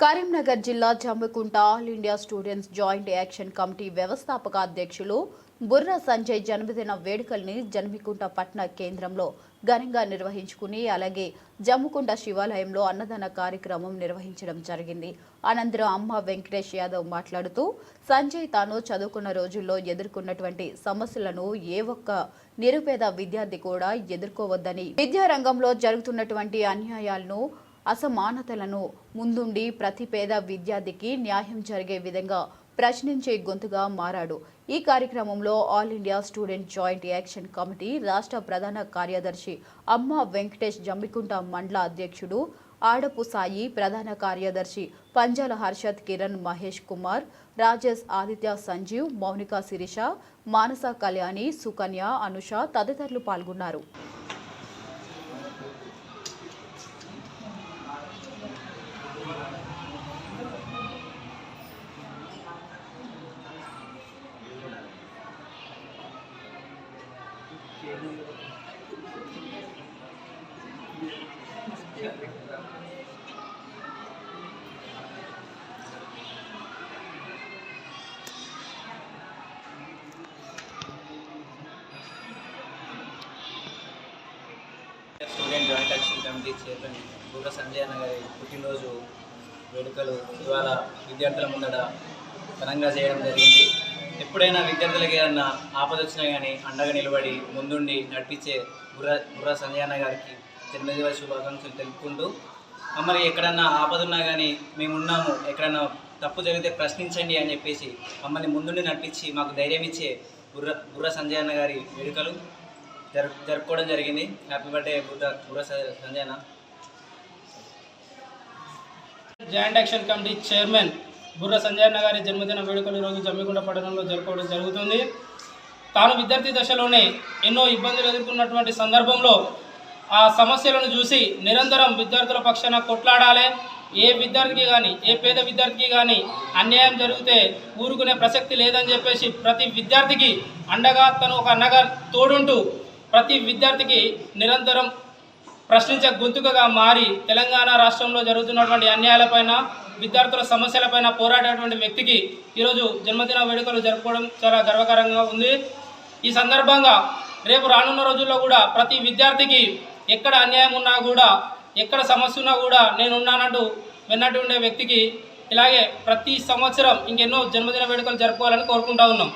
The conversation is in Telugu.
కరీంనగర్ జిల్లా Jammikunta all India students joint action committee వ్యవస్థాపక అధ్యక్షులు బుర్ర సంజయ్ జన్మదిన వేడుకల్ని జన్మికుంట పట్న కేంద్రంలో ఘనంగా నిర్వహించుకుని అలాగే జమ్ముకుంట శివాలయంలో అన్నదాన కార్యక్రమం నిర్వహించడం జరిగింది. అనంతరం అమ్మ వెంకటేష్ యాదవ్ మాట్లాడుతూ సంజయ్ తాను చదువుకున్న రోజుల్లో ఎదుర్కొన్నటువంటి సమస్యలను ఏ ఒక్క నిరుపేద విద్యార్థి కూడా ఎదుర్కోవద్దని విద్యారంగంలో జరుగుతున్నటువంటి అన్యాయాలను అసమానతలను ముందుండి ప్రతి పేద విద్యార్థికి న్యాయం జరిగే విధంగా ప్రశ్నించే గొంతుగా మారాడు. ఈ కార్యక్రమంలో all India student joint action committee రాష్ట్ర ప్రధాన కార్యదర్శి అమ్మ వెంకటేష్ జమ్మికుంట మండల అధ్యక్షుడు ఆడపు సాయి ప్రధాన కార్యదర్శి పంజాల హర్షద్ కిరణ్ మహేష్ కుమార్ రాజేష్ ఆదిత్య సంజీవ్ మౌనిక శిరీష మానస కళ్యాణి సుకన్య అనుష తదితరులు పాల్గొన్నారు. Student joint action committee chairman Boora Sanjay అన్న గారి పుట్టినరోజు వేడుకలు ఇవాళ విద్యార్థుల ముందట ఘనంగా చేయడం జరిగింది. ఎప్పుడైనా విద్యార్థులకి ఏదన్నా ఆపద వచ్చినా కానీ అండగా నిలబడి ముందుండి నడిపించే బుర్ర బుర్ర సంజయ్ గారికి జన్మదిన శుభాకాంక్షలు తెలుపుకుంటూ మమ్మల్ని ఎక్కడన్నా ఆపద ఉన్నా కానీ మేమున్నాము ఎక్కడన్నా తప్పు జరిగితే ప్రశ్నించండి అని చెప్పేసి మమ్మల్ని ముందుండి నడిపించి మాకు ధైర్యం ఇచ్చే బుర్ర బుర్ర సంజయాన్న గారి వేడుకలు జరుపు జరుపుకోవడం జరిగింది. హ్యాపీ బర్త్డే బుర్ర బుర్ర స- joint action committee chairman Burra Sanjayanna గారి జన్మదిన వేడుకలు ఈరోజు జమ్మిగుండ పట్టణంలో జరుపుకోవడం జరుగుతుంది. తాను విద్యార్థి దశలోనే ఎన్నో ఇబ్బందులు ఎదుర్కొన్నటువంటి సందర్భంలో ఆ సమస్యలను చూసి నిరంతరం విద్యార్థుల పక్షాన కొట్లాడాలి. ఏ విద్యార్థికి కానీ ఏ పేద విద్యార్థికి కానీ అన్యాయం జరిగితే ఊరుకునే ప్రసక్తి లేదని చెప్పేసి ప్రతి విద్యార్థికి అండగా తను ఒక అన్నగా తోడుంటూ ప్రతి విద్యార్థికి నిరంతరం ప్రశ్నించే గొంతుకగా మారి తెలంగాణ రాష్ట్రంలో జరుగుతున్నటువంటి అన్యాయాలపైన విద్యార్థుల సమస్యలపైన పోరాడేటువంటి వ్యక్తికి ఈరోజు జన్మదిన వేడుకలు జరుపుకోవడం చాలా గర్వకరంగా ఉంది. ఈ సందర్భంగా రేపు రానున్న రోజుల్లో కూడా ప్రతి విద్యార్థికి ఎక్కడ అన్యాయం ఉన్నా కూడా ఎక్కడ సమస్య ఉన్నా కూడా నేను ఉన్నానంటూ విన్నట్టు ఉండే వ్యక్తికి ఇలాగే ప్రతి సంవత్సరం ఇంకెన్నో జన్మదిన వేడుకలు జరుపుకోవాలని కోరుకుంటా ఉన్నాం.